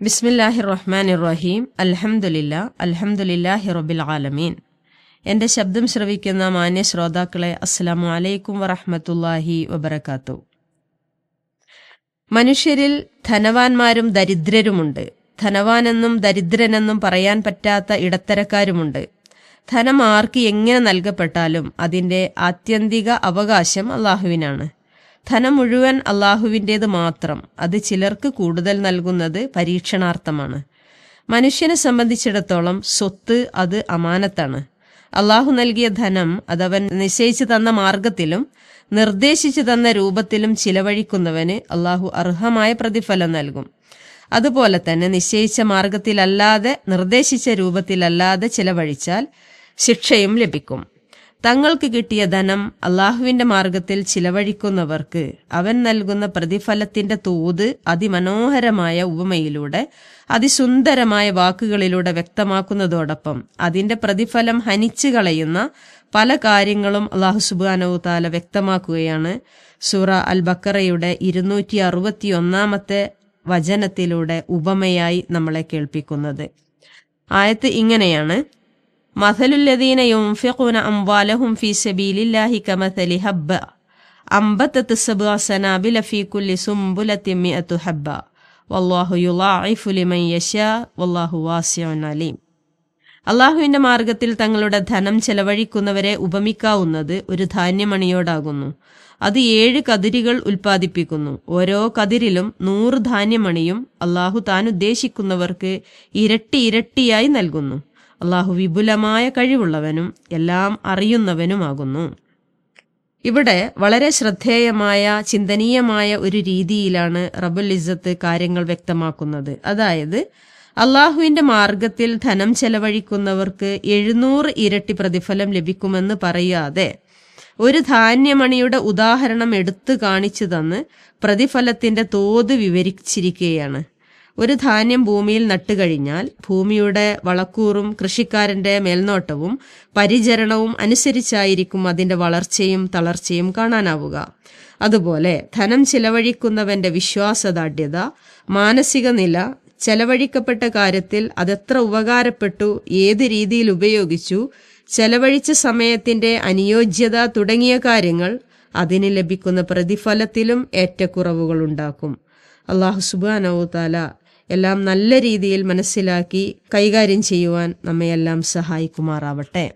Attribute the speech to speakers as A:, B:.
A: ബിസ്മില്ലാഹി റഹ്മാൻ ഇറഹീം അലഹമുല്ല അൽഹംദുലില്ലാഹി റബ്ബിൽ ആലമീൻ. എന്റെ ശബ്ദം ശ്രവിക്കുന്ന മാന്യ ശ്രോതാക്കളെ അസ്സലാമു അലൈക്കും വറഹമത്തല്ലാഹി വബർക്കാത്തു മനുഷ്യരിൽ ധനവാന്മാരും ദരിദ്രരുമുണ്ട്. ധനവാനെന്നും ദരിദ്രനെന്നും പറയാൻ പറ്റാത്ത ഇടത്തരക്കാരുമുണ്ട്. ധനം ആർക്ക് എങ്ങനെ നൽകപ്പെട്ടാലും അതിന്റെ ആത്യന്തിക അവകാശം അള്ളാഹുവിനാണ്. ധനം മുഴുവൻ അള്ളാഹുവിന്റേത് മാത്രം. അത് ചിലർക്ക് കൂടുതൽ നൽകുന്നത് പരീക്ഷണാർത്ഥമാണ്. മനുഷ്യനെ സംബന്ധിച്ചിടത്തോളം സ്വത്ത് അത് അമാനത്താണ്. അള്ളാഹു നൽകിയ ധനം അതവൻ നിശ്ചയിച്ചു തന്ന മാർഗത്തിലും നിർദ്ദേശിച്ചു തന്ന രൂപത്തിലും ചിലവഴിക്കുന്നവന് അള്ളാഹു അർഹമായ പ്രതിഫലം നൽകും. അതുപോലെ തന്നെ നിശ്ചയിച്ച മാർഗത്തിലല്ലാതെ നിർദ്ദേശിച്ച രൂപത്തിലല്ലാതെ ചിലവഴിച്ചാൽ ശിക്ഷയും ലഭിക്കും. തങ്ങൾക്ക് കിട്ടിയ ധനം അള്ളാഹുവിന്റെ മാർഗത്തിൽ ചിലവഴിക്കുന്നവർക്ക് അവൻ നൽകുന്ന പ്രതിഫലത്തിന്റെ തോത് അതിമനോഹരമായ ഉപമയിലൂടെ അതിസുന്ദരമായ വാക്കുകളിലൂടെ വ്യക്തമാക്കുന്നതോടൊപ്പം അതിന്റെ പ്രതിഫലം ഹനിച്ചു കളയുന്ന പല കാര്യങ്ങളും അള്ളാഹു സുബാനവു താല വ്യക്തമാക്കുകയാണ്. സൂറ അൽ ബക്കറയുടെ ഇരുന്നൂറ്റി അറുപത്തി ഒന്നാമത്തെ വചനത്തിലൂടെ ഉപമയായി നമ്മളെ കേൾപ്പിക്കുന്നത്. ആയത്ത് ഇങ്ങനെയാണ്. മഥലുല്ലദീന അംവാലഹും സബീലില്ലാഹി കമഥലി ഹബ്ബ ഹബ്ബ വല്ലാഹു ലിമൻ യശാ വല്ലാഹു അലീം അള്ളാഹുവിന്റെ മാർഗത്തിൽ തങ്ങളുടെ ധനം ചെലവഴിക്കുന്നവരെ ഉപമിക്കാവുന്നത് ഒരു ധാന്യമണിയോടാകുന്നു. അത് ഏഴ് കതിരുകൾ ഉൽപ്പാദിപ്പിക്കുന്നു. ഓരോ കതിരിലും നൂറ് ധാന്യമണിയും അള്ളാഹു താൻ ഉദ്ദേശിക്കുന്നവർക്ക് ഇരട്ടി ഇരട്ടിയായി നൽകുന്നു. അള്ളാഹു വിപുലമായ കഴിവുള്ളവനും എല്ലാം അറിയുന്നവനുമാകുന്നു. ഇവിടെ വളരെ ശ്രദ്ധേയമായ ചിന്തനീയമായ ഒരു രീതിയിലാണ് റബുൽ ഇസത്ത് കാര്യങ്ങൾ വ്യക്തമാക്കുന്നത്. അതായത് അള്ളാഹുവിന്റെ മാർഗത്തിൽ ധനം ചെലവഴിക്കുന്നവർക്ക് എഴുന്നൂറ് ഇരട്ടി പ്രതിഫലം ലഭിക്കുമെന്ന് പറയാതെ ഒരു ധാന്യമണിയുടെ ഉദാഹരണം എടുത്തു കാണിച്ചു തന്ന് പ്രതിഫലത്തിന്റെ തോത് വിവരിച്ചിരിക്കുകയാണ്. ഒരു ധാന്യം ഭൂമിയിൽ നട്ടുകഴിഞ്ഞാൽ ഭൂമിയുടെ വളക്കൂറും കൃഷിക്കാരന്റെ മേൽനോട്ടവും പരിചരണവും അനുസരിച്ചായിരിക്കും അതിന്റെ വളർച്ചയും തളർച്ചയും കാണാനാവുക. അതുപോലെ ധനം ചിലവഴിക്കുന്നവന്റെ വിശ്വാസദാഢ്യത മാനസിക നില ചെലവഴിക്കപ്പെട്ട കാര്യത്തിൽ അതെത്ര ഉപകാരപ്പെട്ടു ഏത് രീതിയിൽ ഉപയോഗിച്ചു ചെലവഴിച്ച സമയത്തിന്റെ അനുയോജ്യത തുടങ്ങിയ കാര്യങ്ങൾ അതിന് ലഭിക്കുന്ന പ്രതിഫലത്തിലും ഏറ്റക്കുറവുകൾ ഉണ്ടാക്കും. അള്ളാഹു സുബാനവുതാല എല്ലാം നല്ല രീതിയിൽ മനസ്സിലാക്കി കൈകാര്യം ചെയ്യുവാൻ നമ്മയെല്ലാം സഹായിക്കുമാറാവട്ടെ.